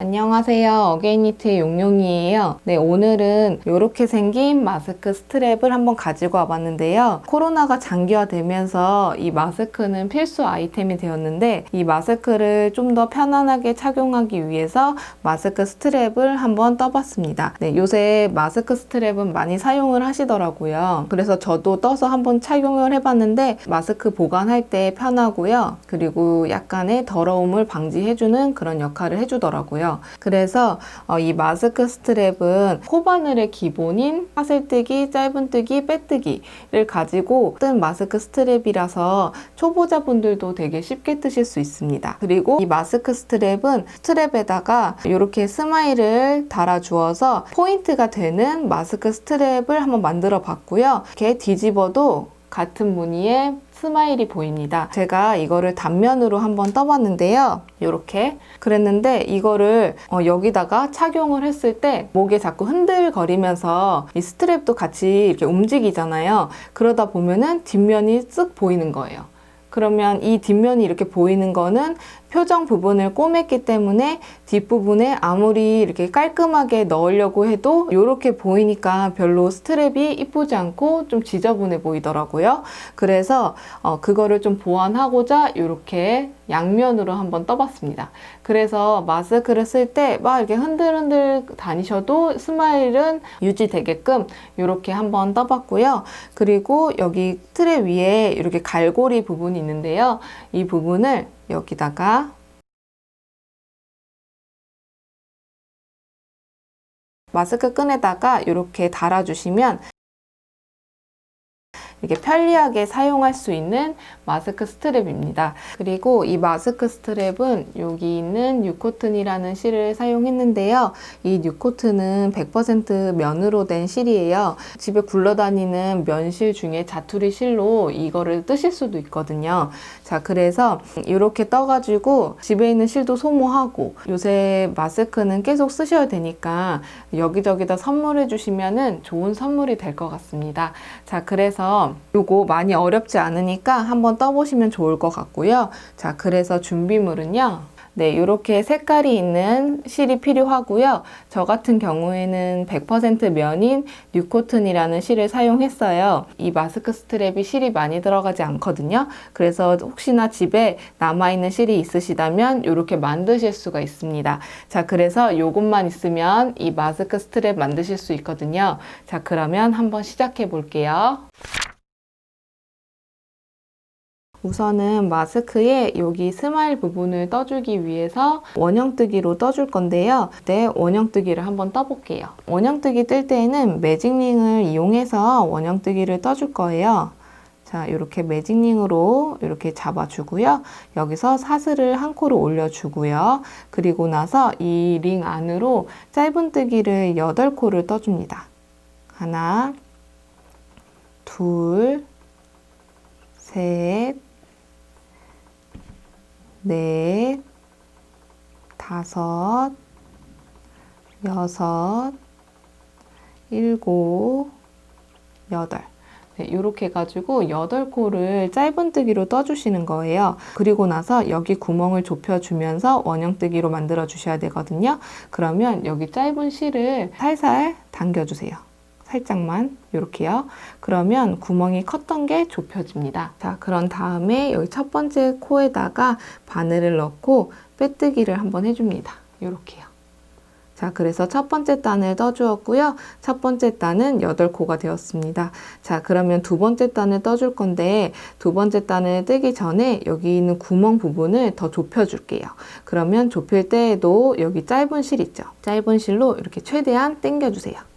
안녕하세요. 어게인니트의 용용이에요. 네, 오늘은 이렇게 생긴 마스크 스트랩을 한번 가지고 와봤는데요. 코로나가 장기화되면서 이 마스크는 필수 아이템이 되었는데 이 마스크를 좀 더 편안하게 착용하기 위해서 마스크 스트랩을 한번 떠봤습니다. 네, 요새 마스크 스트랩은 많이 사용을 하시더라고요. 그래서 저도 떠서 한번 착용을 해봤는데 마스크 보관할 때 편하고요. 그리고 약간의 더러움을 방지해주는 그런 역할을 해주더라고요. 그래서 어, 이 마스크 스트랩은 코바늘의 기본인 사슬뜨기, 짧은뜨기, 빼뜨기를 가지고 뜬 마스크 스트랩이라서 초보자분들도 되게 쉽게 뜨실 수 있습니다. 그리고 이 마스크 스트랩은 스트랩에다가 이렇게 스마일을 달아주어서 포인트가 되는 마스크 스트랩을 한번 만들어 봤고요. 이렇게 뒤집어도 같은 무늬의 스마일이 보입니다. 제가 이거를 단면으로 한번 떠봤는데요. 이렇게 그랬는데 이거를 어, 여기다가 착용을 했을 때 목에 자꾸 흔들거리면서 이 스트랩도 같이 이렇게 움직이잖아요. 그러다 보면은 뒷면이 쓱 보이는 거예요. 그러면 이 뒷면이 이렇게 보이는 거는 표정 부분을 꼬맸기 때문에 뒷부분에 아무리 이렇게 깔끔하게 넣으려고 해도 이렇게 보이니까 별로 스트랩이 이쁘지 않고 좀 지저분해 보이더라고요. 그래서 어, 그거를 좀 보완하고자 이렇게 양면으로 한번 떠봤습니다. 그래서 마스크를 쓸 때 막 이렇게 흔들흔들 다니셔도 스마일은 유지되게끔 이렇게 한번 떠봤고요. 그리고 여기 트랩 위에 이렇게 갈고리 부분이 있는데요. 이 부분을 여기다가 마스크 끈에다가 이렇게 달아주시면 이렇게 편리하게 사용할 수 있는 마스크 스트랩입니다. 그리고 이 마스크 스트랩은 여기 있는 뉴코튼이라는 실을 사용했는데요. 이 뉴코튼은 100% 면으로 된 실이에요. 집에 굴러다니는 면실 중에 자투리 실로 이거를 뜨실 수도 있거든요. 자, 그래서 이렇게 떠가지고 집에 있는 실도 소모하고 요새 마스크는 계속 쓰셔야 되니까 여기저기다 선물해 주시면은 좋은 선물이 될 것 같습니다. 자, 그래서 요거 많이 어렵지 않으니까 한번 떠보시면 좋을 것 같고요. 자, 그래서 준비물은요. 네, 이렇게 색깔이 있는 실이 필요하고요. 저 같은 경우에는 100% 면인 뉴코튼이라는 실을 사용했어요. 이 마스크 스트랩이 실이 많이 들어가지 않거든요. 그래서 혹시나 집에 남아있는 실이 있으시다면 이렇게 만드실 수가 있습니다. 자, 그래서 이것만 있으면 이 마스크 스트랩 만드실 수 있거든요. 자, 그러면 한번 시작해 볼게요. 우선은 마스크에 여기 스마일 부분을 떠주기 위해서 원형뜨기로 떠줄 건데요. 네, 원형뜨기를 한번 떠볼게요. 원형뜨기 뜰 때에는 매직링을 이용해서 원형뜨기를 떠줄 거예요. 자, 이렇게 매직링으로 이렇게 잡아주고요. 여기서 사슬을 한 코를 올려주고요. 그리고 나서 이 링 안으로 짧은뜨기를 8코를 떠줍니다. 하나, 둘, 셋, 넷, 다섯, 여섯, 일곱, 여덟. 네, 이렇게 해가지고 여덟 코를 짧은뜨기로 떠주시는 거예요. 그리고 나서 여기 구멍을 좁혀주면서 원형뜨기로 만들어 주셔야 되거든요. 그러면 여기 짧은 실을 살살 당겨주세요. 살짝만 이렇게요. 그러면 구멍이 컸던 게 좁혀집니다. 자, 그런 다음에 여기 첫 번째 코에다가 바늘을 넣고 빼뜨기를 한번 해줍니다. 이렇게요. 자, 그래서 첫 번째 단을 떠주었고요. 첫 번째 단은 8코가 되었습니다. 자, 그러면 두 번째 단을 떠줄 건데 두 번째 단을 뜨기 전에 여기 있는 구멍 부분을 더 좁혀줄게요. 그러면 좁힐 때에도 여기 짧은 실 있죠? 짧은 실로 이렇게 최대한 당겨주세요.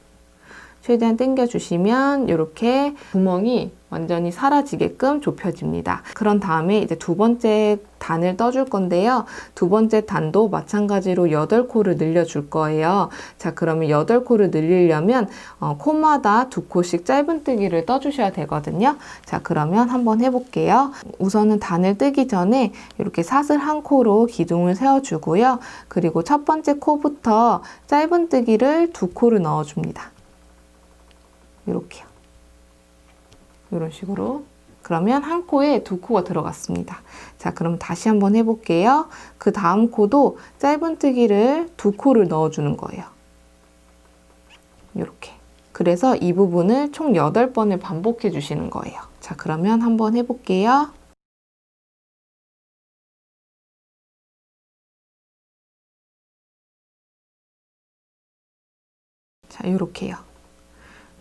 최대한 당겨주시면 이렇게 구멍이 완전히 사라지게끔 좁혀집니다. 그런 다음에 이제 두 번째 단을 떠줄 건데요. 두 번째 단도 마찬가지로 8코를 늘려줄 거예요. 자, 그러면 8코를 늘리려면 어, 코마다 두 코씩 짧은뜨기를 떠주셔야 되거든요. 자, 그러면 한번 해볼게요. 우선은 단을 뜨기 전에 이렇게 사슬 한 코로 기둥을 세워주고요. 그리고 첫 번째 코부터 짧은뜨기를 두 코를 넣어줍니다. 이렇게요. 이런 식으로. 그러면 한 코에 두 코가 들어갔습니다. 자, 그럼 다시 한번 해볼게요. 그 다음 코도 짧은뜨기를 두 코를 넣어주는 거예요. 이렇게. 그래서 이 부분을 총 8번을 반복해 주시는 거예요. 자, 그러면 한번 해볼게요. 자, 이렇게요.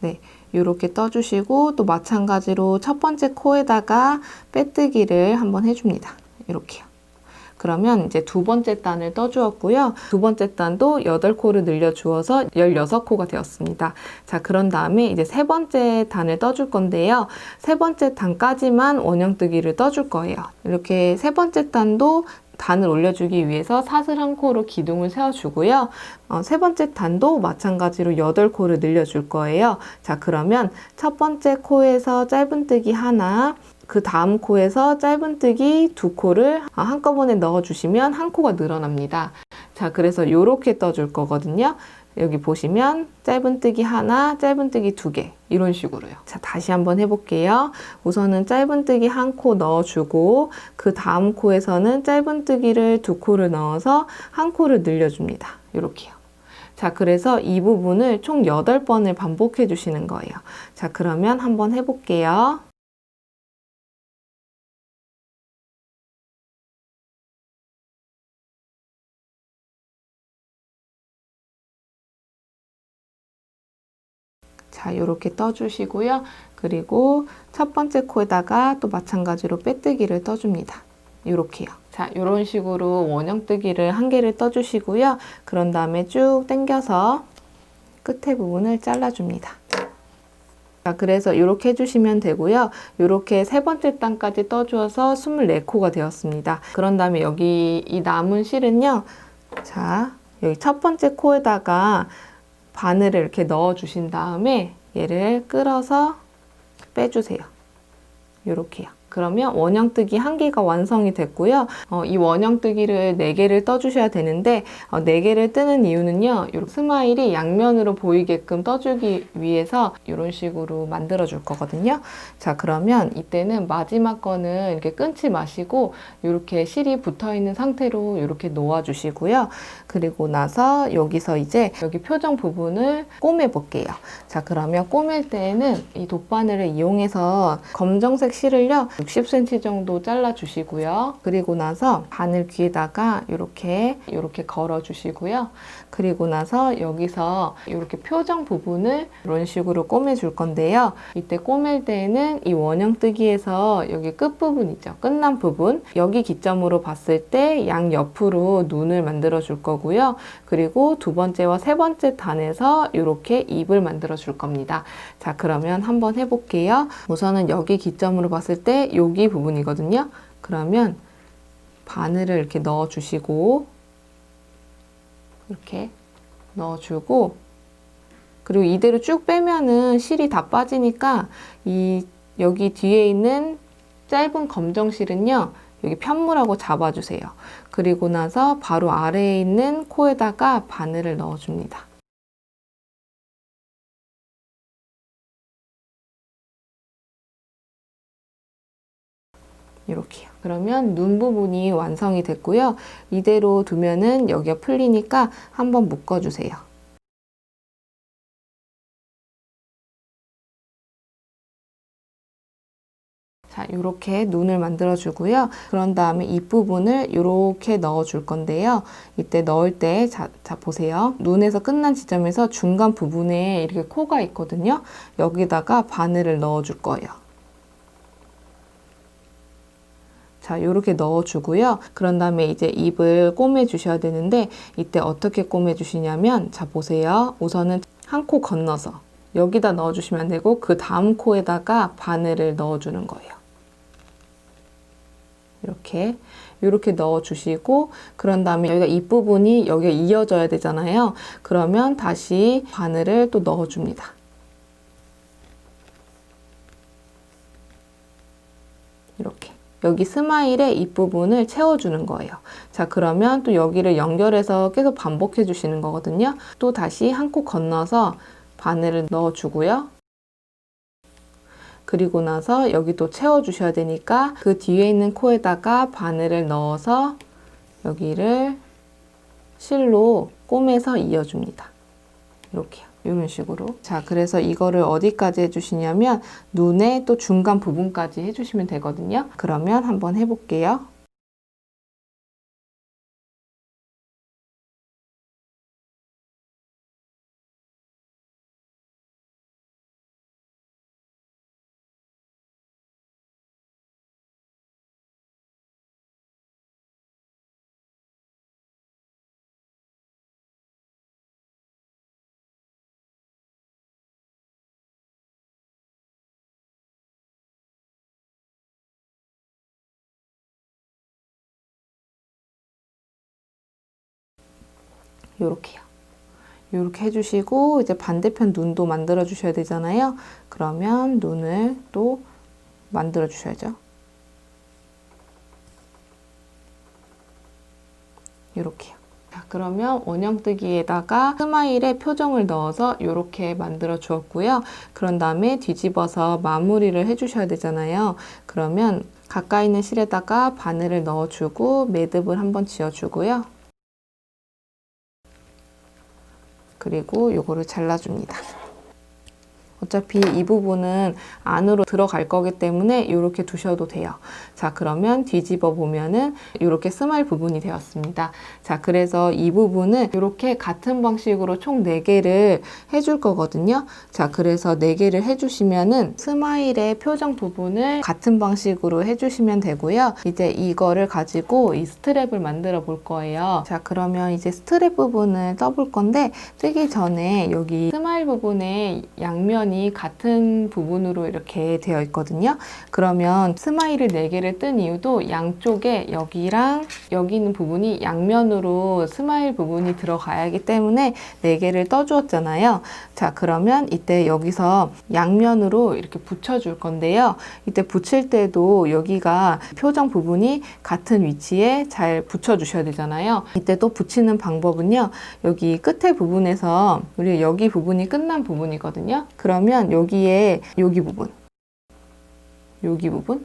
네, 이렇게 떠주시고 또 마찬가지로 첫 번째 코에다가 빼뜨기를 한번 해줍니다. 이렇게요. 그러면 이제 두 번째 단을 떠주었고요. 두 번째 단도 8코를 늘려주어서 16코가 되었습니다. 자, 그런 다음에 이제 세 번째 단을 떠줄 건데요. 세 번째 단까지만 원형뜨기를 떠줄 거예요. 이렇게 세 번째 단도 단을 올려주기 위해서 사슬 한 코로 기둥을 세워주고요. 어, 세 번째 단도 마찬가지로 8코를 늘려줄 거예요. 자, 그러면 첫 번째 코에서 짧은뜨기 하나, 그 다음 코에서 짧은뜨기 두 코를 한꺼번에 넣어주시면 한 코가 늘어납니다. 자, 그래서 이렇게 떠줄 거거든요. 여기 보시면 짧은뜨기 하나, 짧은뜨기 두 개. 이런 식으로요. 자, 다시 한번 해볼게요. 우선은 짧은뜨기 한 코 넣어주고, 그 다음 코에서는 짧은뜨기를 두 코를 넣어서 한 코를 늘려줍니다. 이렇게요. 자, 그래서 이 부분을 총 8번을 반복해 주시는 거예요. 자, 그러면 한번 해볼게요. 자, 이렇게 떠주시고요. 그리고 첫 번째 코에다가 또 마찬가지로 빼뜨기를 떠줍니다. 이렇게요. 자, 이런 식으로 원형뜨기를 한 개를 떠주시고요. 그런 다음에 쭉 당겨서 끝에 부분을 잘라줍니다. 자, 그래서 이렇게 해주시면 되고요. 이렇게 세 번째 단까지 떠주어서 24코가 되었습니다. 그런 다음에 여기 이 남은 실은요. 자, 여기 첫 번째 코에다가 바늘을 이렇게 넣어 주신 다음에 얘를 끌어서 빼주세요. 이렇게요. 그러면 원형뜨기 한 개가 완성이 됐고요. 어, 이 원형뜨기를 네 개를 떠주셔야 되는데 어, 네 개를 뜨는 이유는요. 이 스마일이 양면으로 보이게끔 떠주기 위해서 이런 식으로 만들어 줄 거거든요. 자 그러면 이때는 마지막 거는 이렇게 끊지 마시고 이렇게 실이 붙어 있는 상태로 이렇게 놓아 주시고요. 그리고 나서 여기서 이제 여기 표정 부분을 꼬매 볼게요. 자 그러면 꼬맬 때에는 이 돗바늘을 이용해서 검정색 실을요 60cm 정도 잘라 주시고요. 그리고 나서 바늘 귀에다가 이렇게 이렇게 걸어 주시고요. 그리고 나서 여기서 이렇게 표정 부분을 이런 식으로 꼬매 줄 건데요. 이때 꼬맬 때에는 이 원형 뜨기에서 여기 끝 부분 있죠. 끝난 부분 여기 기점으로 봤을 때 양 옆으로 눈을 만들어 줄 거고요. 그리고 두 번째와 세 번째 단에서 이렇게 입을 만들어 줄 겁니다. 자 그러면 한번 해볼게요. 우선은 여기 기점으로 봤을 때 여기 부분이거든요. 그러면 바늘을 이렇게 넣어 주시고 이렇게 넣어주고 그리고 이대로 쭉 빼면은 실이 다 빠지니까 이 여기 뒤에 있는 짧은 검정 실은요 여기 편물하고 잡아주세요. 그리고 나서 바로 아래에 있는 코에다가 바늘을 넣어줍니다. 이렇게요. 그러면 눈 부분이 완성이 됐고요. 이대로 두면은 여기가 풀리니까 한번 묶어주세요. 자, 이렇게 눈을 만들어 주고요. 그런 다음에 이 부분을 이렇게 넣어 줄 건데요. 이때 넣을 때, 자, 자, 보세요. 눈에서 끝난 지점에서 중간 부분에 이렇게 코가 있거든요. 여기다가 바늘을 넣어 줄 거예요. 자, 이렇게 넣어주고요. 그런 다음에 이제 입을 꼬매 주셔야 되는데 이때 어떻게 꼬매 주시냐면 자, 보세요. 우선은 한 코 건너서 여기다 넣어주시면 되고 그 다음 코에다가 바늘을 넣어주는 거예요. 이렇게 이렇게 넣어주시고 그런 다음에 여기가 이 부분이 여기가 이어져야 되잖아요. 그러면 다시 바늘을 또 넣어줍니다. 이렇게 여기 스마일의 입부분을 채워주는 거예요. 자, 그러면 또 여기를 연결해서 계속 반복해 주시는 거거든요. 또 다시 한 코 건너서 바늘을 넣어주고요. 그리고 나서 여기도 채워주셔야 되니까 그 뒤에 있는 코에다가 바늘을 넣어서 여기를 실로 꼬매서 이어줍니다. 이렇게요. 이런 식으로. 자, 그래서 이거를 어디까지 해주시냐면 눈의 또 중간 부분까지 해주시면 되거든요. 그러면 한번 해볼게요. 요렇게요. 요렇게 해주시고 이제 반대편 눈도 만들어 주셔야 되잖아요. 그러면 눈을 또 만들어 주셔야죠. 요렇게요. 자, 그러면 원형뜨기에다가 스마일의 표정을 넣어서 이렇게 만들어 주었고요. 그런 다음에 뒤집어서 마무리를 해주셔야 되잖아요. 그러면 가까이 있는 실에다가 바늘을 넣어주고 매듭을 한번 지어주고요. 그리고 요거를 잘라줍니다. 어차피 이 부분은 안으로 들어갈 거기 때문에 이렇게 두셔도 돼요. 자, 그러면 뒤집어 보면은 이렇게 스마일 부분이 되었습니다. 자, 그래서 이 부분은 이렇게 같은 방식으로 총 4개를 해줄 거거든요. 자, 그래서 4개를 해주시면은 스마일의 표정 부분을 같은 방식으로 해주시면 되고요. 이제 이거를 가지고 이 스트랩을 만들어 볼 거예요. 자, 그러면 이제 스트랩 부분을 떠볼 건데 뜨기 전에 여기 스마일 부분에 양면 이 같은 부분으로 이렇게 되어 있거든요. 그러면 스마일을 4개를 뜬 이유도 양쪽에 여기랑 여기 있는 부분이 양면으로 스마일 부분이 들어가야 하기 때문에 4개를 떠주었잖아요. 자, 그러면 이때 여기서 양면으로 이렇게 붙여줄 건데요. 이때 붙일 때도 여기가 표정 부분이 같은 위치에 잘 붙여주셔야 되잖아요. 이때 또 붙이는 방법은요. 여기 끝에 부분에서 우리 여기 부분이 끝난 부분이거든요. 그럼 그러면 여기에 여기 부분 여기 부분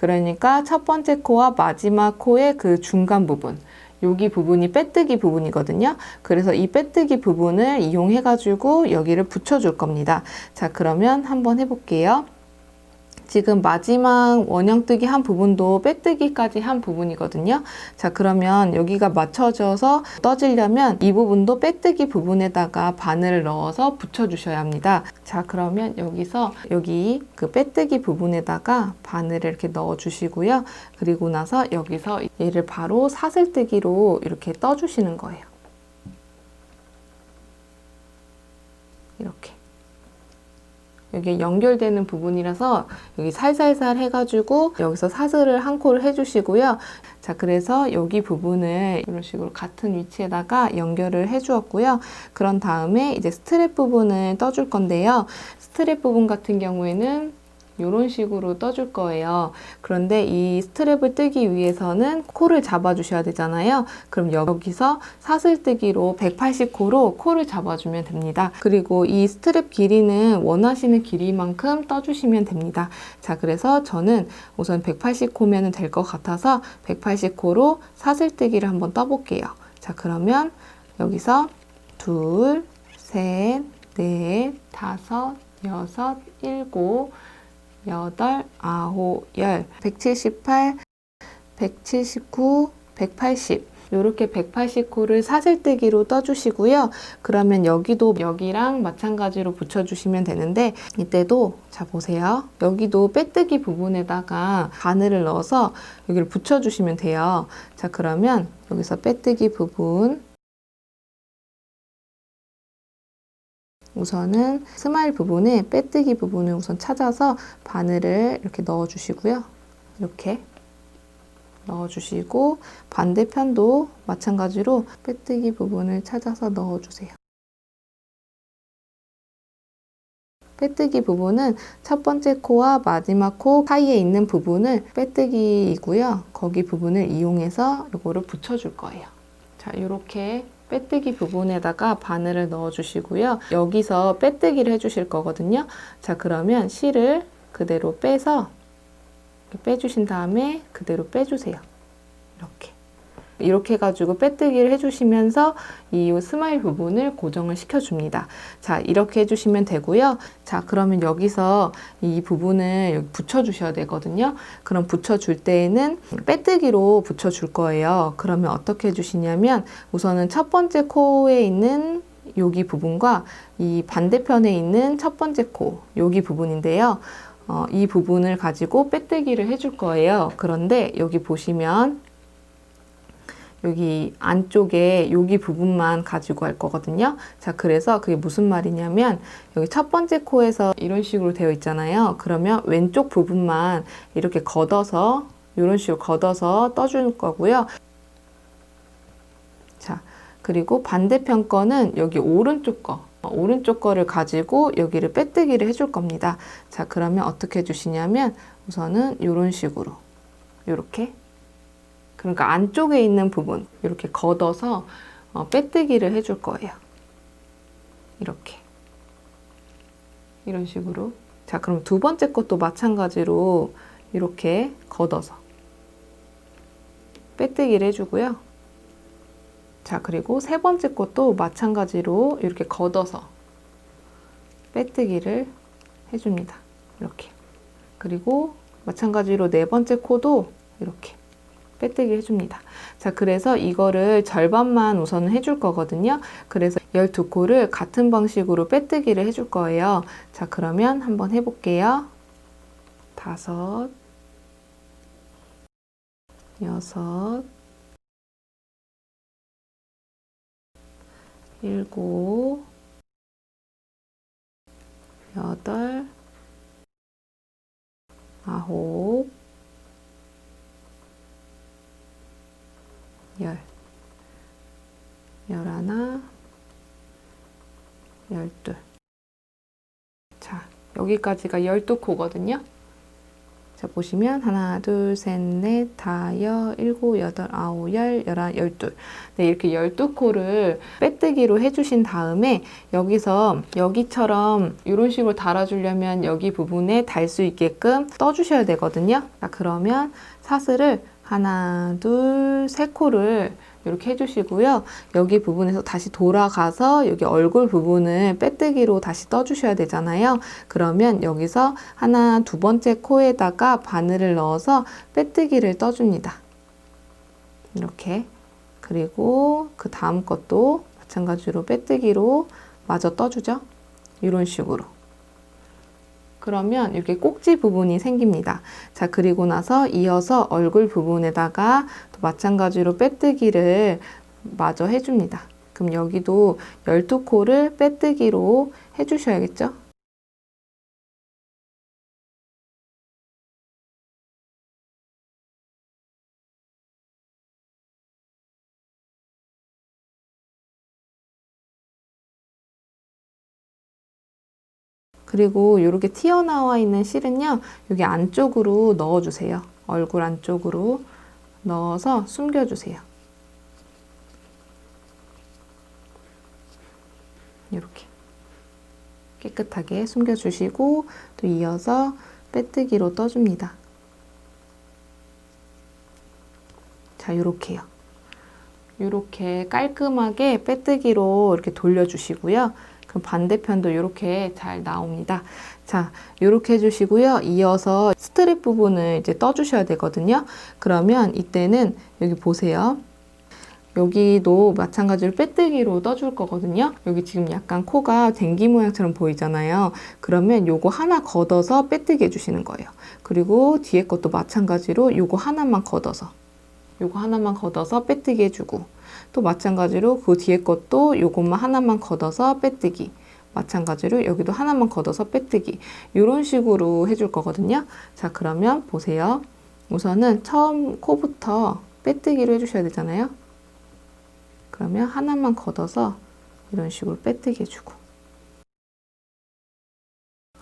그러니까 첫 번째 코와 마지막 코의 그 중간 부분 여기 부분이 빼뜨기 부분이거든요. 그래서 이 빼뜨기 부분을 이용해 가지고 여기를 붙여줄 겁니다. 자 그러면 한번 해볼게요. 지금 마지막 원형뜨기 한 부분도 빼뜨기까지 한 부분이거든요. 자, 그러면 여기가 맞춰져서 떠지려면 이 부분도 빼뜨기 부분에다가 바늘을 넣어서 붙여주셔야 합니다. 자, 그러면 여기서 여기 그 빼뜨기 부분에다가 바늘을 이렇게 넣어주시고요. 그리고 나서 여기서 얘를 바로 사슬뜨기로 이렇게 떠주시는 거예요. 이렇게. 여기 연결되는 부분이라서 여기 살살살 해가지고 여기서 사슬을 한 코를 해주시고요. 자, 그래서 여기 부분을 이런 식으로 같은 위치에다가 연결을 해주었고요. 그런 다음에 이제 스트랩 부분을 떠줄 건데요. 스트랩 부분 같은 경우에는 이런 식으로 떠줄 거예요. 그런데 이 스트랩을 뜨기 위해서는 코를 잡아주셔야 되잖아요. 그럼 여기서 사슬뜨기로 180코로 코를 잡아주면 됩니다. 그리고 이 스트랩 길이는 원하시는 길이만큼 떠주시면 됩니다. 자, 그래서 저는 우선 180코면 될 것 같아서 180코로 사슬뜨기를 한번 떠볼게요. 자, 그러면 여기서 둘, 셋, 넷, 다섯, 여섯, 일곱, 여덟, 아홉, 열, 178, 179, 180 이렇게 180코를 사슬뜨기로 떠주시고요. 그러면 여기도 여기랑 마찬가지로 붙여주시면 되는데 이때도 자 보세요. 여기도 빼뜨기 부분에다가 바늘을 넣어서 여기를 붙여주시면 돼요. 자 그러면 여기서 빼뜨기 부분 우선은 스마일 부분에 빼뜨기 부분을 우선 찾아서 바늘을 이렇게 넣어 주시고요. 이렇게 넣어 주시고 반대편도 마찬가지로 빼뜨기 부분을 찾아서 넣어 주세요. 빼뜨기 부분은 첫 번째 코와 마지막 코 사이에 있는 부분을 빼뜨기이고요. 거기 부분을 이용해서 이거를 붙여줄 거예요. 자, 이렇게 빼뜨기 부분에다가 바늘을 넣어 주시고요. 여기서 빼뜨기를 해 주실 거거든요. 자, 그러면 실을 그대로 빼서 빼주신 다음에 그대로 빼주세요. 이렇게. 이렇게 해가지고 빼뜨기를 해주시면서 이 스마일 부분을 고정을 시켜줍니다. 자, 이렇게 해주시면 되고요. 자, 그러면 여기서 이 부분을 여기 붙여주셔야 되거든요. 그럼 붙여줄 때에는 빼뜨기로 붙여줄 거예요. 그러면 어떻게 해주시냐면 우선은 첫 번째 코에 있는 여기 부분과 이 반대편에 있는 첫 번째 코, 여기 부분인데요. 어, 이 부분을 가지고 빼뜨기를 해줄 거예요. 그런데 여기 보시면 여기 안쪽에 여기 부분만 가지고 할 거거든요. 자, 그래서 그게 무슨 말이냐면 여기 첫 번째 코에서 이런 식으로 되어 있잖아요. 그러면 왼쪽 부분만 이렇게 걷어서 이런 식으로 걷어서 떠줄 거고요. 자, 그리고 반대편 거는 여기 오른쪽 거, 어, 오른쪽 거를 가지고 여기를 빼뜨기를 해줄 겁니다. 자, 그러면 어떻게 해주시냐면 우선은 이런 식으로 이렇게 그러니까 안쪽에 있는 부분 이렇게 걷어서 어, 빼뜨기를 해줄 거예요. 이렇게 이런 식으로 자 그럼 두 번째 것도 마찬가지로 이렇게 걷어서 빼뜨기를 해주고요. 자 그리고 세 번째 것도 마찬가지로 이렇게 걷어서 빼뜨기를 해줍니다. 이렇게 그리고 마찬가지로 네 번째 코도 이렇게 빼뜨기 해줍니다. 자, 그래서 이거를 절반만 우선 해줄 거거든요. 그래서 12코를 같은 방식으로 빼뜨기를 해줄 거예요. 자, 그러면 한번 해볼게요. 다섯, 여섯, 일곱, 여덟, 아홉, 열, 열하나, 열둘. 자, 여기까지가 열두 코거든요. 자, 보시면 하나, 둘, 셋, 넷, 다여, 일곱, 여덟, 아홉, 열, 열한, 열둘. 네, 이렇게 열두 코를 빼뜨기로 해주신 다음에 여기서 여기처럼 이런 식으로 달아주려면 여기 부분에 달 수 있게끔 떠주셔야 되거든요. 자, 그러면 사슬을 하나, 둘, 세 코를 이렇게 해주시고요. 여기 부분에서 다시 돌아가서 여기 얼굴 부분을 빼뜨기로 다시 떠주셔야 되잖아요. 그러면 여기서 하나, 두 번째 코에다가 바늘을 넣어서 빼뜨기를 떠줍니다. 이렇게. 그리고 그 다음 것도 마찬가지로 빼뜨기로 마저 떠주죠. 이런 식으로. 그러면 이렇게 꼭지 부분이 생깁니다. 자, 그리고 나서 이어서 얼굴 부분에다가 또 마찬가지로 빼뜨기를 마저 해줍니다. 그럼 여기도 12코를 빼뜨기로 해주셔야겠죠? 그리고 이렇게 튀어나와 있는 실은요, 여기 안쪽으로 넣어주세요. 얼굴 안쪽으로 넣어서 숨겨주세요. 이렇게 깨끗하게 숨겨주시고 또 이어서 빼뜨기로 떠줍니다. 자, 이렇게요. 이렇게 깔끔하게 빼뜨기로 이렇게 돌려주시고요. 그럼 반대편도 이렇게 잘 나옵니다. 자, 이렇게 해주시고요. 이어서 스트립 부분을 이제 떠주셔야 되거든요. 그러면 이때는 여기 보세요. 여기도 마찬가지로 빼뜨기로 떠줄 거거든요. 여기 지금 약간 코가 댕기 모양처럼 보이잖아요. 그러면 요거 하나 걷어서 빼뜨기 해주시는 거예요. 그리고 뒤에 것도 마찬가지로 요거 하나만 걷어서 요거 하나만 걷어서 빼뜨기 해주고 또 마찬가지로 그 뒤에 것도 요것만 하나만 걷어서 빼뜨기 마찬가지로 여기도 하나만 걷어서 빼뜨기 이런 식으로 해줄 거거든요. 자 그러면 보세요. 우선은 처음 코부터 빼뜨기로 해주셔야 되잖아요. 그러면 하나만 걷어서 이런 식으로 빼뜨기 해주고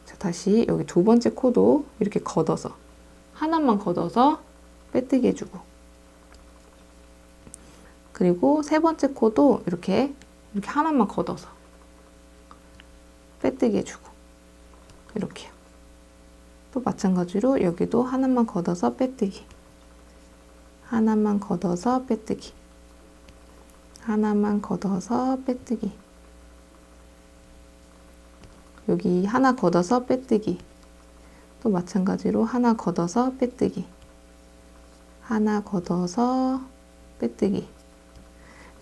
자 다시 여기 두 번째 코도 이렇게 걷어서 하나만 걷어서 빼뜨기 해주고 그리고 세 번째 코도 이렇게 이렇게 하나만 걷어서 빼뜨기 해주고 이렇게요. 또 마찬가지로 여기도 하나만 걷어서 빼뜨기. 하나만 걷어서 빼뜨기. 하나만 걷어서 빼뜨기. 여기 하나 걷어서 빼뜨기. 또 마찬가지로 하나 걷어서 빼뜨기. 하나 걷어서 빼뜨기.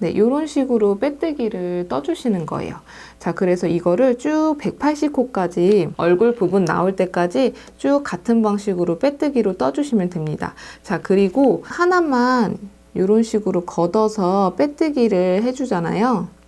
네, 이런 식으로 빼뜨기를 떠주시는 거예요. 자, 그래서 이거를 쭉 180호까지 얼굴 부분 나올 때까지 쭉 같은 방식으로 빼뜨기로 떠주시면 됩니다. 자, 그리고 하나만 이런 식으로 걷어서 빼뜨기를 해주잖아요.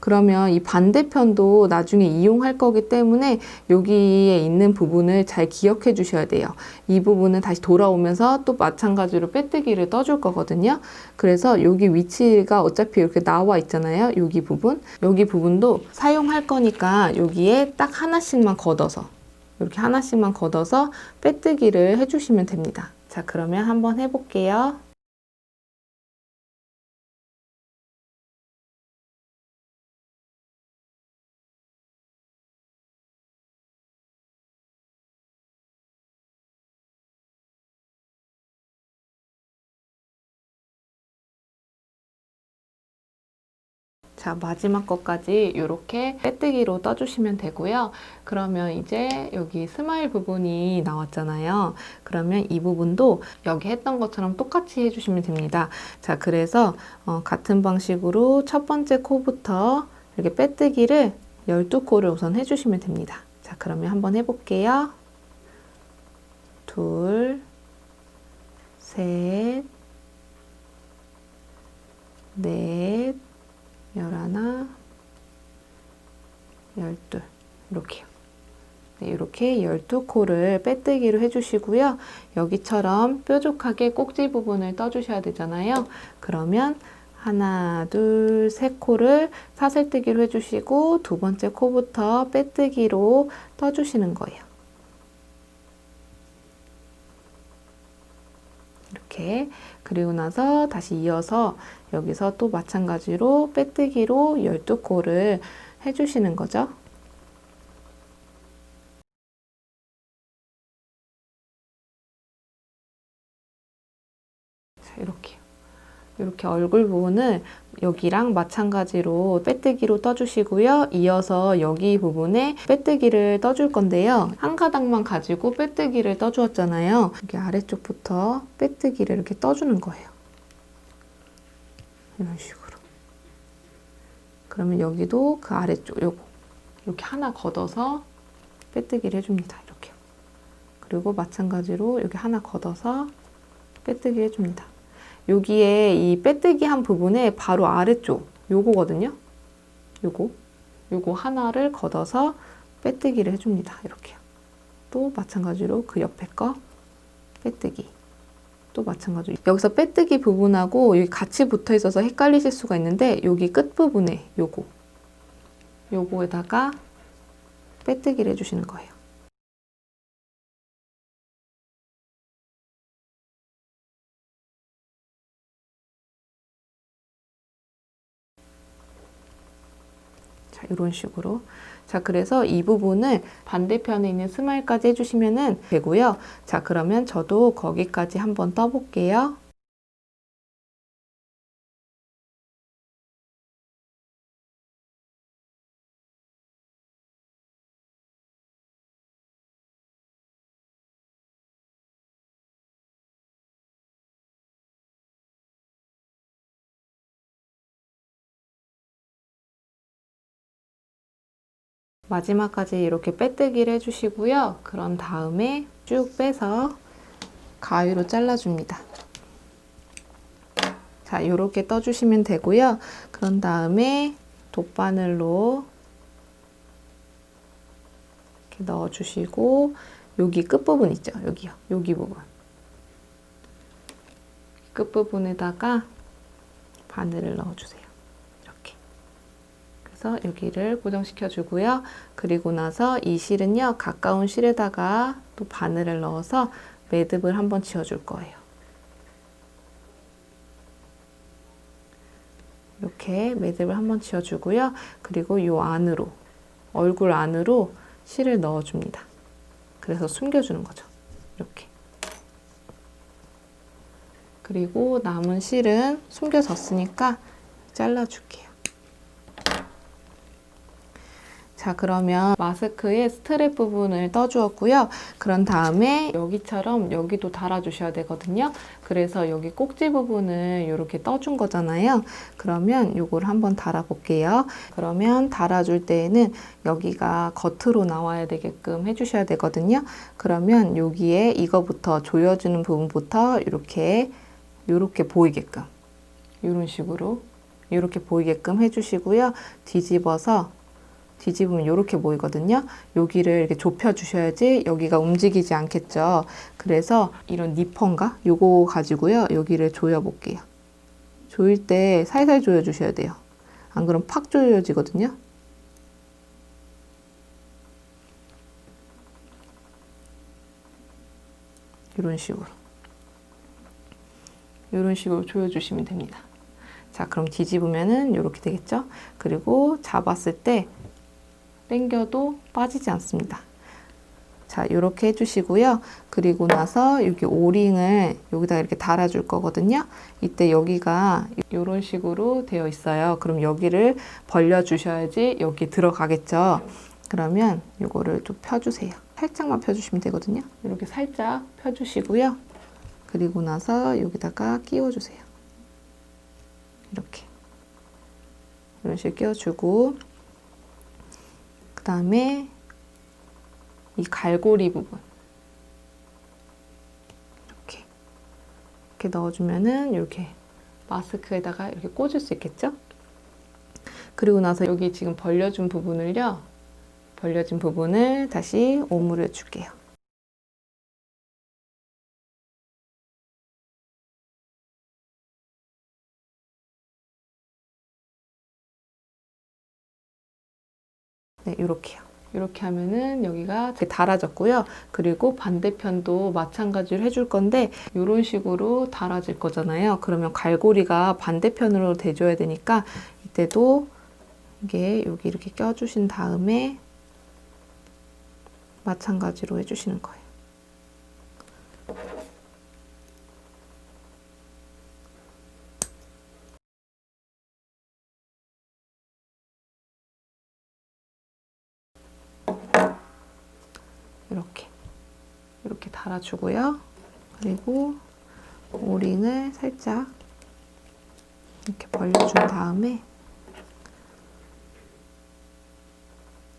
그러면 이 반대편도 나중에 이용할 거기 때문에 여기에 있는 부분을 잘 기억해 주셔야 돼요. 이 부분은 다시 돌아오면서 또 마찬가지로 빼뜨기를 떠줄 거거든요. 그래서 여기 위치가 어차피 이렇게 나와 있잖아요. 여기 부분. 여기 부분도 사용할 거니까 여기에 딱 하나씩만 걷어서 이렇게 하나씩만 걷어서 빼뜨기를 해주시면 됩니다. 자, 그러면 한번 해볼게요. 자, 마지막 것까지 이렇게 빼뜨기로 떠주시면 되고요. 그러면 이제 여기 스마일 부분이 나왔잖아요. 그러면 이 부분도 여기 했던 것처럼 똑같이 해주시면 됩니다. 자, 그래서 어, 같은 방식으로 첫 번째 코부터 이렇게 빼뜨기를 12코를 우선 해주시면 됩니다. 자, 그러면 한번 해볼게요. 둘, 셋, 넷, 열하나, 열둘 이렇게요. 네, 이렇게 12코를 빼뜨기로 해주시고요. 여기처럼 뾰족하게 꼭지 부분을 떠주셔야 되잖아요. 그러면 하나, 둘, 세 코를 사슬뜨기로 해주시고 두 번째 코부터 빼뜨기로 떠주시는 거예요. 이렇게 그리고 나서 다시 이어서 여기서 또 마찬가지로 빼뜨기로 12코를 해주시는 거죠. 자, 이렇게요. 이렇게 얼굴 부분을 여기랑 마찬가지로 빼뜨기로 떠주시고요. 이어서 여기 부분에 빼뜨기를 떠줄 건데요. 한 가닥만 가지고 빼뜨기를 떠주었잖아요. 여기 아래쪽부터 빼뜨기를 이렇게 떠주는 거예요. 이런 식으로. 그러면 여기도 그 아래쪽 요거 이렇게 하나 걷어서 빼뜨기를 해줍니다. 이렇게. 그리고 마찬가지로 여기 하나 걷어서 빼뜨기 해줍니다. 여기에 이 빼뜨기 한 부분에 바로 아래쪽 요거거든요. 요거 요거 하나를 걷어서 빼뜨기를 해줍니다. 이렇게요. 또 마찬가지로 그 옆에 거 빼뜨기. 또 마찬가지로 여기서 빼뜨기 부분하고 여기 같이 붙어 있어서 헷갈리실 수가 있는데 여기 끝 부분에 요거 요거에다가 빼뜨기를 해주시는 거예요. 이런 식으로. 자, 그래서 이 부분을 반대편에 있는 스마일까지 해주시면 되고요. 자, 그러면 저도 거기까지 한번 떠볼게요. 마지막까지 이렇게 빼뜨기를 해주시고요. 그런 다음에 쭉 빼서 가위로 잘라줍니다. 자, 이렇게 떠주시면 되고요. 그런 다음에 돗바늘로 이렇게 넣어주시고 여기 끝부분 있죠? 여기요. 여기 부분. 끝부분에다가 바늘을 넣어주세요. 그래서 여기를 고정시켜 주고요. 그리고 나서 이 실은요, 가까운 실에다가 또 바늘을 넣어서 매듭을 한번 지어 줄 거예요. 이렇게 매듭을 한번 지어 주고요. 그리고 이 안으로, 얼굴 안으로 실을 넣어 줍니다. 그래서 숨겨 주는 거죠. 이렇게. 그리고 남은 실은 숨겨졌으니까 잘라줄게요. 자, 그러면 마스크의 스트랩 부분을 떠주었고요. 그런 다음에 여기처럼 여기도 달아주셔야 되거든요. 그래서 여기 꼭지 부분을 이렇게 떠준 거잖아요. 그러면 이걸 한번 달아볼게요. 그러면 달아줄 때에는 여기가 겉으로 나와야 되게끔 해주셔야 되거든요. 그러면 여기에 이거부터 조여주는 부분부터 이렇게 이렇게 보이게끔 이런 식으로 이렇게 보이게끔 해주시고요. 뒤집어서 뒤집으면 이렇게 보이거든요. 여기를 이렇게 좁혀 주셔야지 여기가 움직이지 않겠죠. 그래서 이런 니퍼인가? 요거 가지고요. 여기를 조여 볼게요. 조일 때 살살 조여 주셔야 돼요. 안 그럼 팍 조여지거든요. 이런 식으로. 이런 식으로 조여주시면 됩니다. 자, 그럼 뒤집으면은 이렇게 되겠죠? 그리고 잡았을 때 당겨도 빠지지 않습니다. 자, 이렇게 해주시고요. 그리고 나서 여기 오링을 여기다 이렇게 달아줄 거거든요. 이때 여기가 이런 식으로 되어 있어요. 그럼 여기를 벌려주셔야지 여기 들어가겠죠. 그러면 이거를 좀 펴주세요. 살짝만 펴주시면 되거든요. 이렇게 살짝 펴주시고요. 그리고 나서 여기다가 끼워주세요. 이렇게. 이런 식으로 끼워주고, 그 다음에 이 갈고리 부분. 이렇게. 이렇게 넣어주면은 이렇게 마스크에다가 이렇게 꽂을 수 있겠죠? 그리고 나서 여기 지금 벌려준 부분을요. 벌려진 부분을 다시 오므려 줄게요. 네, 이렇게요. 이렇게 하면은 여기가 이렇게 달아졌고요. 그리고 반대편도 마찬가지로 해줄 건데 이런 식으로 달아질 거잖아요. 그러면 갈고리가 반대편으로 대줘야 되니까 이때도 이게 여기 이렇게 껴주신 다음에 마찬가지로 해주시는 거예요. 이렇게 이렇게 달아주고요. 그리고 오링을 살짝 이렇게 벌려준 다음에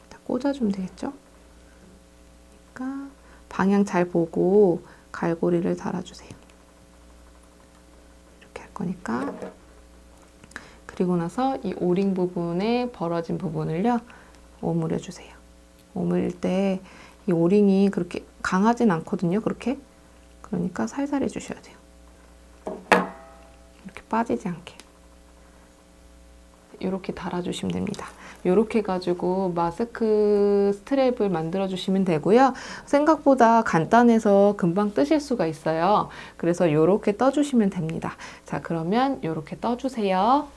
다 꽂아주면 되겠죠? 그러니까 방향 잘 보고 갈고리를 달아주세요. 이렇게 할 거니까 그리고 나서 이 오링 부분에 벌어진 부분을요 오므려 주세요. 오므릴 때 이 오링이 그렇게 강하진 않거든요. 그렇게 그러니까 살살 해주셔야 돼요. 이렇게 빠지지 않게. 이렇게 달아주시면 됩니다. 이렇게 가지고 마스크 스트랩을 만들어 주시면 되고요. 생각보다 간단해서 금방 뜨실 수가 있어요. 그래서 이렇게 떠주시면 됩니다. 자, 그러면 이렇게 떠주세요.